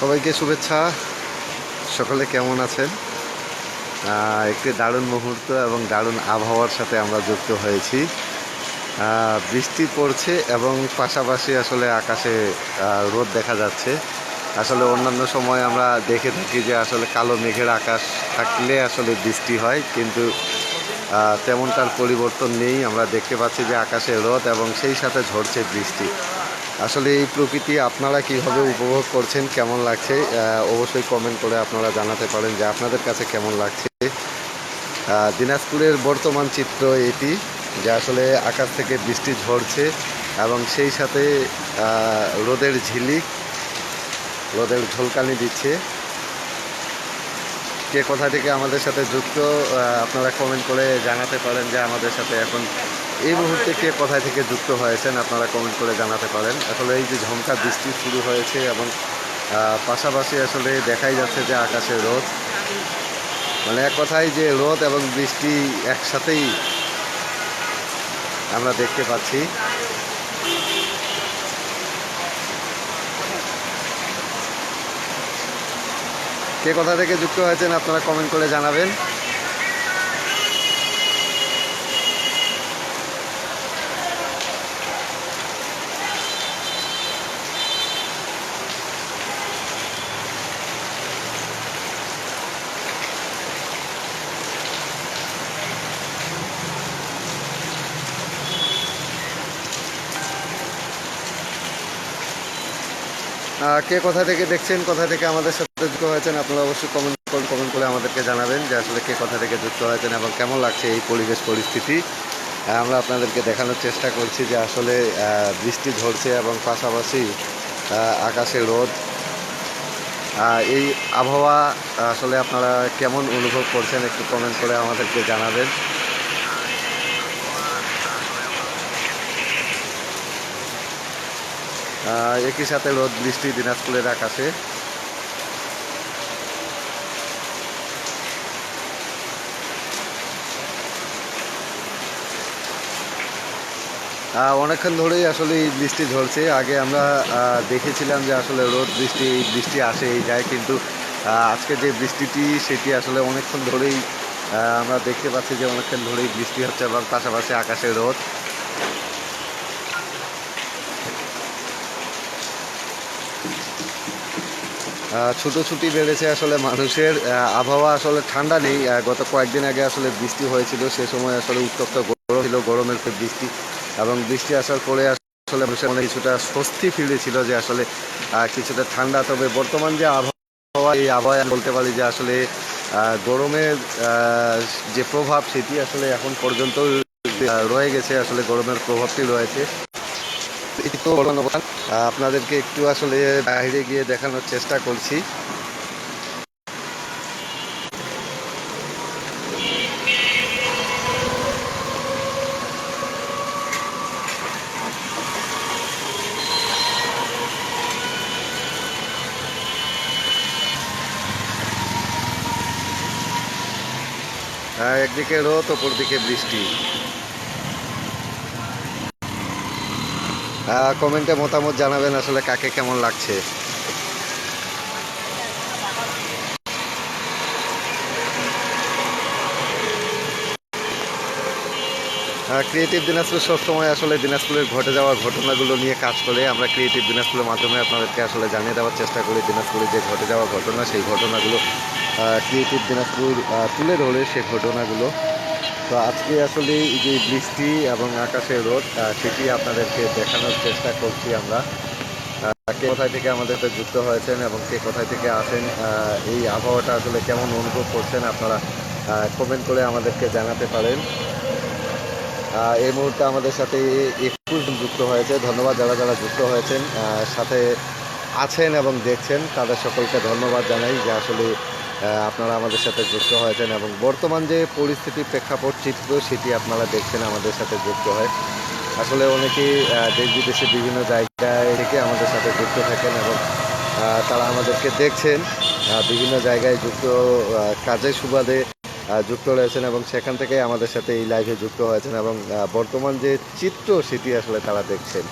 সবাইকে শুভেচ্ছা। সকলে কেমন আছেন? একটি দারুণ মুহূর্ত এবং দারুণ আবহাওয়ার সাথে আমরা যুক্ত হয়েছি। বৃষ্টি পড়ছে এবং পাশাপাশি আসলে আকাশে রোদ দেখা যাচ্ছে। আসলে অন্যান্য সময় আমরা দেখে থাকি যে আসলে কালো মেঘের আকাশ থাকলে আসলে বৃষ্টি হয় কিন্তু আহ, তেমনটার পরিবর্তন নেই। আমরা দেখতে পাচ্ছি যে আকাশে রোদ এবং সেই সাথে ঝরছে বৃষ্টি। আসলে এই প্রকৃতি আপনারা কীভাবে উপভোগ করছেন, কেমন লাগছে অবশ্যই কমেন্ট করে আপনারা জানাতে পারেন যে আপনাদের কাছে কেমন লাগছে। দিনাজপুরের বর্তমান চিত্র এটি, যে আসলে আকাশ থেকে বৃষ্টি ঝরছে এবং সেই সাথে রোদের ঝিলিক, রোদের ঝলকানি দিচ্ছে। কে কোথা থেকে আমাদের সাথে যুক্ত আপনারা কমেন্ট করে জানাতে পারেন যে আমাদের সাথে এখন এই মুহূর্তে কে কোথায় থেকে যুক্ত হয়েছেন, আপনারা কমেন্ট করে জানাতে পারেন। আসলে এই যে ঝমকা, বৃষ্টি শুরু হয়েছে এবং পাশাপাশি আসলে দেখাই যাচ্ছে যে আকাশে রোদ। মানে এক কথায় যে রোদ এবং বৃষ্টি একসাথেই আমরা দেখতে পাচ্ছি। কে কোথা থেকে যুক্ত হয়েছেন আপনারা কমেন্ট করে জানাবেন। কে কোথা থেকে দেখছেন, কোথা থেকে আমাদের সাথে যুক্ত হয়েছেন, আপনারা অবশ্যই কমেন্ট করুন কমেন্ট করে আমাদেরকে জানাবেন যে আসলে কে কোথা থেকে যুক্ত হয়েছেন এবং কেমন লাগছে এই পরিবেশ পরিস্থিতি। আমরা আপনাদেরকে দেখানোর চেষ্টা করছি যে আসলে বৃষ্টি ঝরছে এবং পাশাপাশি আকাশে রোদ। এই আবহাওয়া, আসলে আপনারা কেমন অনুভব করছেন একটু কমেন্ট করে আমাদেরকে জানাবেন। একই সাথে রোদ, বৃষ্টি দিনাজপুরের আকাশে। অনেকক্ষণ ধরেই আসলে বৃষ্টি ঝরছে। আগে আমরা দেখেছিলাম যে আসলে রোদ বৃষ্টি, এই বৃষ্টি আসে এই যায়, কিন্তু আজকে যে বৃষ্টিটি, সেটি আসলে অনেকক্ষণ ধরেই আমরা দেখতে পাচ্ছি যে অনেকক্ষণ ধরেই বৃষ্টি হচ্ছে এবং পাশাপাশি আকাশে রোদ। ছুটোছুটি বেড়েছে আসলে মানুষের। আবহাওয়া আসলে ঠান্ডা নেই। গত কয়েকদিন আগে আসলে বৃষ্টি হয়েছিল, সে সময় আসলে উত্তপ্ত গরম ছিল, গরমের বৃষ্টি। এবং বৃষ্টি আসার পরে আসলে মনে কিছুটা স্বস্তি ফিরেছিল যে আসলে কিছুটা ঠান্ডা। তবে বর্তমান যে আবহাওয়া, এই আবহাওয়া বলতে পারি যে আসলে গরমের যে প্রভাব সেটি আসলে এখন পর্যন্ত রয়ে গেছে। আসলে গরমের প্রভাবটি রয়েছে। আপনাদেরকে একটু আসলে বাইরে গিয়ে দেখানোর চেষ্টা করছি। একদিকে রোদ অপর দিকে বৃষ্টি। আহ, কমেন্টে মতামত জানাবেন আসলে কাকে কেমন লাগছে। হ্যাঁ ক্রিয়েটিভ দিনাজপুর সবসময় আসলে দিনাজপুরের ঘটে যাওয়া ঘটনাগুলো নিয়ে কাজ করে। আমরা ক্রিয়েটিভ দিনাজপুরের মাধ্যমে আপনাদেরকে আসলে জানিয়ে দেওয়ার চেষ্টা করি দিনাজপুরে যে ঘটে যাওয়া ঘটনা সেই ঘটনাগুলো ক্রিয়েটিভ দিনাজপুর তুলে ধরে সেই ঘটনাগুলো। তো আজকে আসলে যে বৃষ্টি এবং আকাশের রোদ সেটি আপনাদেরকে দেখানোর চেষ্টা করছি আমরা। কে কোথায় থেকে আমাদের সাথে যুক্ত হয়েছেন এবং কে কোথায় থেকে আসেন এই আবহাওয়াটা আসলে কেমন অনুভব করছেন আপনারা কমেন্ট করে আমাদেরকে জানাতে পারেন। এই মুহূর্তে আমাদের সাথে একুশ যুক্ত হয়েছে। ধন্যবাদ যারা যারা যুক্ত হয়েছেন সাথে আছেন এবং দেখছেন, তাদের সকলকে ধন্যবাদ জানাই যে আসলে আপনারা আমাদের সাথে যুক্ত হয়েছেন এবং বর্তমান যে পরিস্থিতি প্রেক্ষাপট চিত্র, সেটি আপনারা দেখছেন, আমাদের সাথে যুক্ত হয়। আসলে অনেকেই দেশ বিদেশে বিভিন্ন জায়গায় থেকে আমাদের সাথে যুক্ত থাকেন এবং তারা আমাদেরকে দেখছেন। বিভিন্ন জায়গায় যুক্ত কাজের সুবাদে যুক্ত রয়েছেন এবং সেখান থেকে আমাদের সাথে এই লাইভে যুক্ত হয়েছেন এবং বর্তমান যে চিত্র, সেটি আসলে তারা দেখছেন।